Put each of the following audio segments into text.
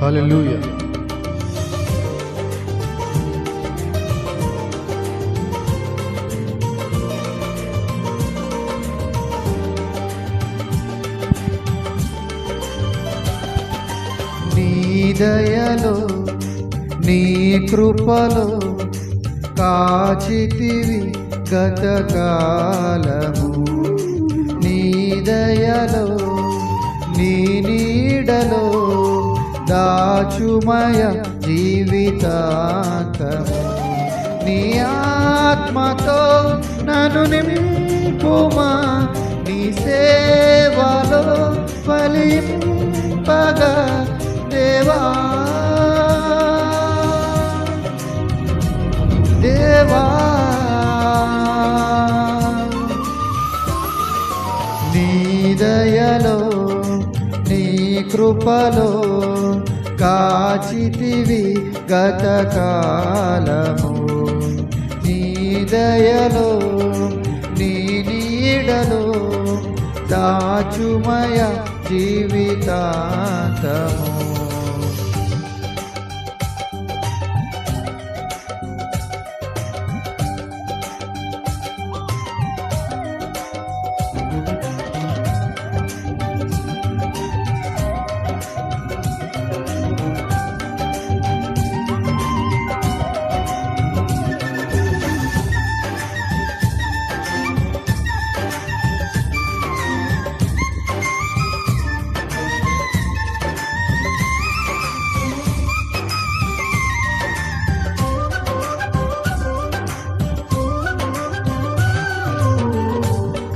Hallelujah. నీ దయలో నీ కృపలో కాచితివి గతకాలము నీదయలో నీ నీడలో దాచుమయ జీవితాంతము. నీ ఆత్మతో నన్ను నింపుమా నీ సేవలో ఫలింపగా దేవా దేవా. నీ దయలో నీ కృపలో కాచితివి గతకాలము నీ దయలో నీ నీడలో దాచుమయ జీవితాంతము.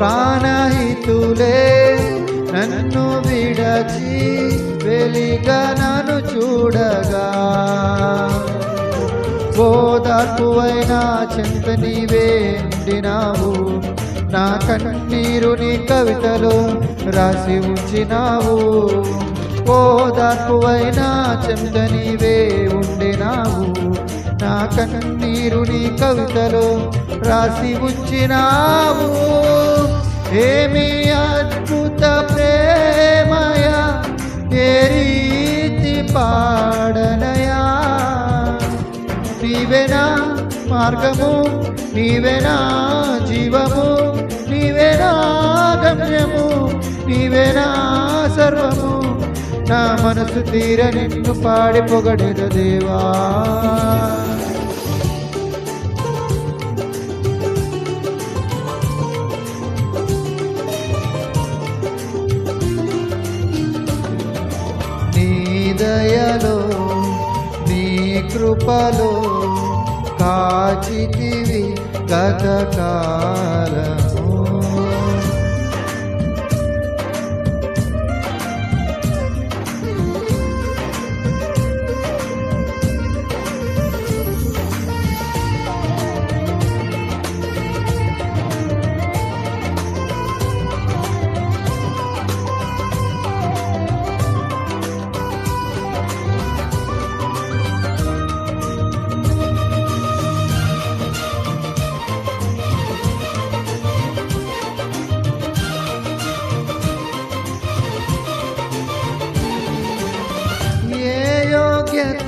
ప్రాణహితులే నన్ను విడచి వెలిగా నన్ను చూడగా. ఓదార్పువైన చింత నీవే ఉండినావు. నా కన్నీరుని కవితలో రాసి ఉంచినావు. ఓదార్పువైన చింత నీవే ఉండినావు. నా కన్నీరుని కవితలో రాసి ఉంచినావు. ఏమి అద్భుత ప్రేమయ ఏ రీతి పాడనయా? నీవేనా మార్గము నీవేనా జీవము నీవేనా గమ్యము నీవేనా సర్వము? నా మనసు తీర నిన్ను పాడి పొగడెద దేవా. దయలో నీ కృపలో కాచితివి గతకాలం.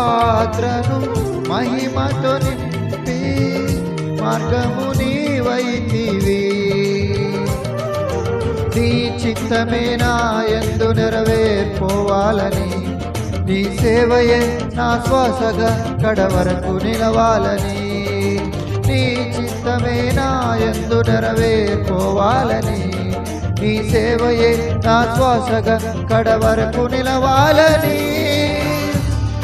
పాత్రను మహిమతో నింపి మార్గము నీవైతివి. చిత్తమే నా ఎందు నెరవేర్పోవాలని నీ సేవయే నా శ్వాసగా కడవరకు నిలవాలని నీ చిత్తమే నా ఎందు నెరవేర్పోవాలని నీ సేవయే నా శ్వాసగా కడవరకు నిలవాలని.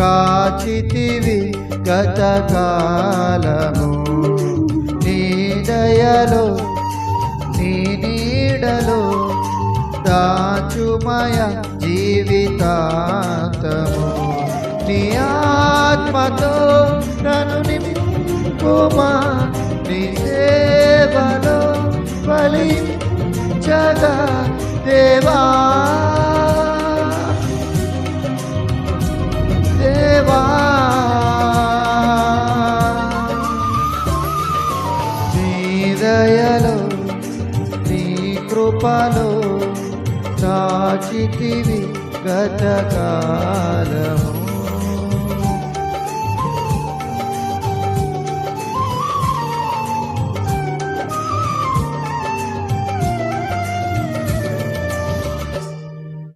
కాచితివి గతకాలము. నీ దయలో నీ నీడలో దాచుమయ జీవితాంతము. నీ ఆత్మతో నన్ను నింపుమా? నీ సేవలో బలి జగ దేవా కృపలో చాచితివి గతకాల